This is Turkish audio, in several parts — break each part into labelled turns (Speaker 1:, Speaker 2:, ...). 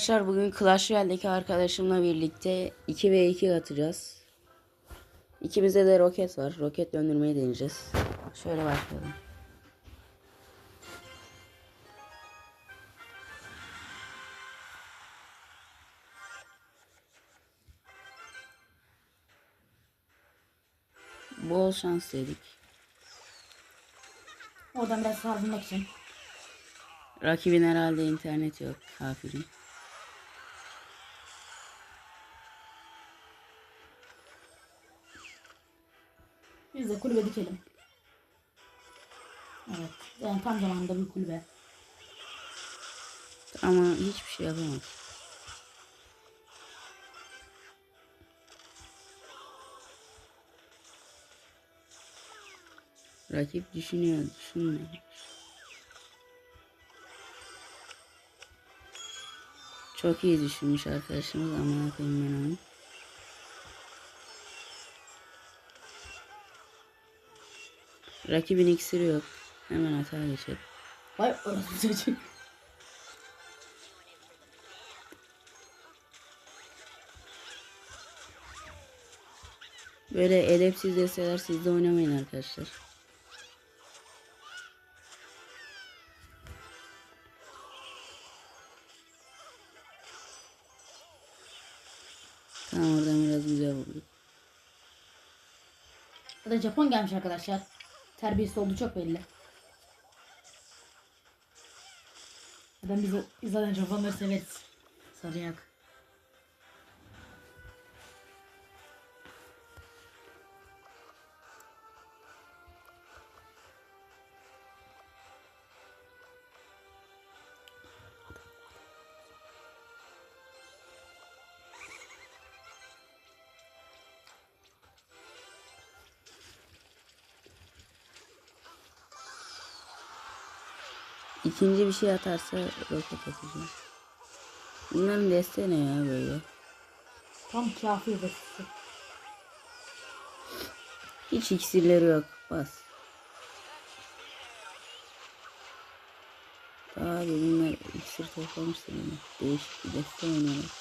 Speaker 1: Arkadaşlar bugün Clash Royale'deki arkadaşımla birlikte 2 ve 2 atacağız. İkimizde de roket var. Roket döndürmeyi deneyeceğiz. Şöyle başlayalım. Bol şans dedik.
Speaker 2: Oradan biraz sarılmak için.
Speaker 1: Rakibin herhalde internet yok. Kafirin.
Speaker 2: Biz de kulübe dikelim. Evet. Yani tam zamanında bir kulübe.
Speaker 1: Ama hiçbir şey yapamaz. Rakip düşünüyor, düşünmüyor. Çok iyi düşünmüş arkadaşımız ama koyayım ben onu. Rakibin iksiri yok. Hemen hata geçelim.
Speaker 2: Vay orası çocuk.
Speaker 1: Böyle edepsiz deseler siz de oynamayın arkadaşlar. Tamam oradan biraz güzel vurduk.
Speaker 2: Ya da Japon gelmiş arkadaşlar. Terbiyesiz olduğu çok belli. Zaten biz, zaten Japonları severiz. Sarıyak.
Speaker 1: İkinci bir şey atarsa roket atacağım. Bunların desteği ne ya böyle?
Speaker 2: Tam kafi basısı.
Speaker 1: Hiç iksirleri yok. Bas. Abi bunlar iksir toplamıştır yine. Değişik bir deste oynuyorlar.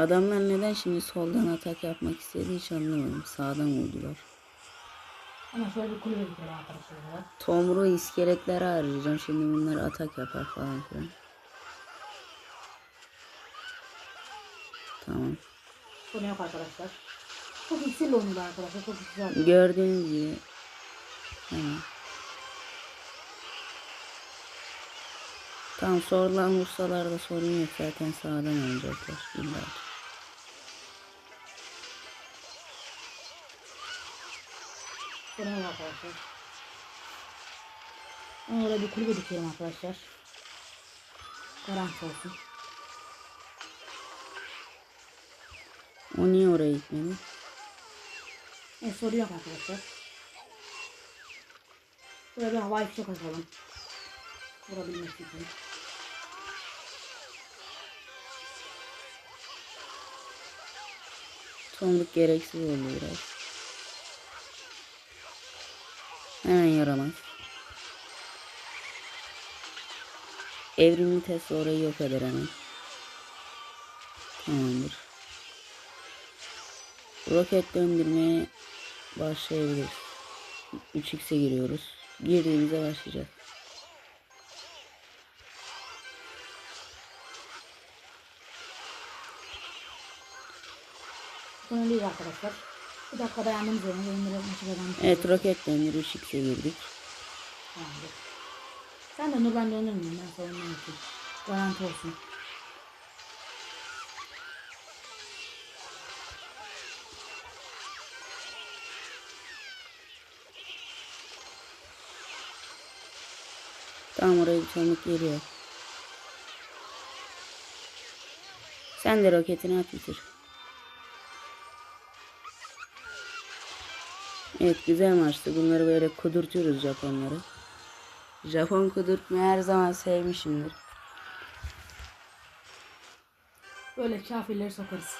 Speaker 1: Adamlar neden şimdi soldan atak yapmak istedi hiç anlamadım. Sağdan vurdular.
Speaker 2: Ama şöyle bir kulübe dikelim arkadaşlar.
Speaker 1: Tomru iskeletleri arayacağım. Şimdi bunlar atak yapar falan filan. Tamam.
Speaker 2: Bu ne yok arkadaşlar. Çok iksirli oynuyorlar arkadaşlar. Çok güzel.
Speaker 1: Gördüğünüz gibi. Tamam. Tamam sorulan vursalar da sorun yok zaten sağdan oynayacaklar. İlla.
Speaker 2: Yok arkadaşlar. Ona oraya bir kulübe dikelim arkadaşlar. Garanti olsun.
Speaker 1: O niye oraya gitmedi?
Speaker 2: Evet soru yok arkadaşlar. Buraya bir havai fişek atalım. Vurabilmek için.
Speaker 1: Tomruk gereksiz oldu biraz. Hemen yaramaz. Evrimli Tesla orayı yok eder hemen. Tamamdır. Roket döndürmeye başlayabiliriz. 3x'e giriyoruz. Girdiğimizde başlayacağız.
Speaker 2: Bunu değil arkadaşlar. Bir dakika dayandığımız zaman oyunları maçı kazanmış.
Speaker 1: Evet roket döndür 3x'e girdik.
Speaker 2: Tamamdır. Sen döndür ben döndürmeyeyim. Ben savunmam için. Garanti olsun.
Speaker 1: Tamam oraya bir tomruk geliyor. Sen de roketini at bitir. Evet güzel maçtı. Bunları böyle kudurtuyoruz Japonları. Japon kudurtmayı her zaman sevmişimdir.
Speaker 2: Böyle kafirleri sokarız.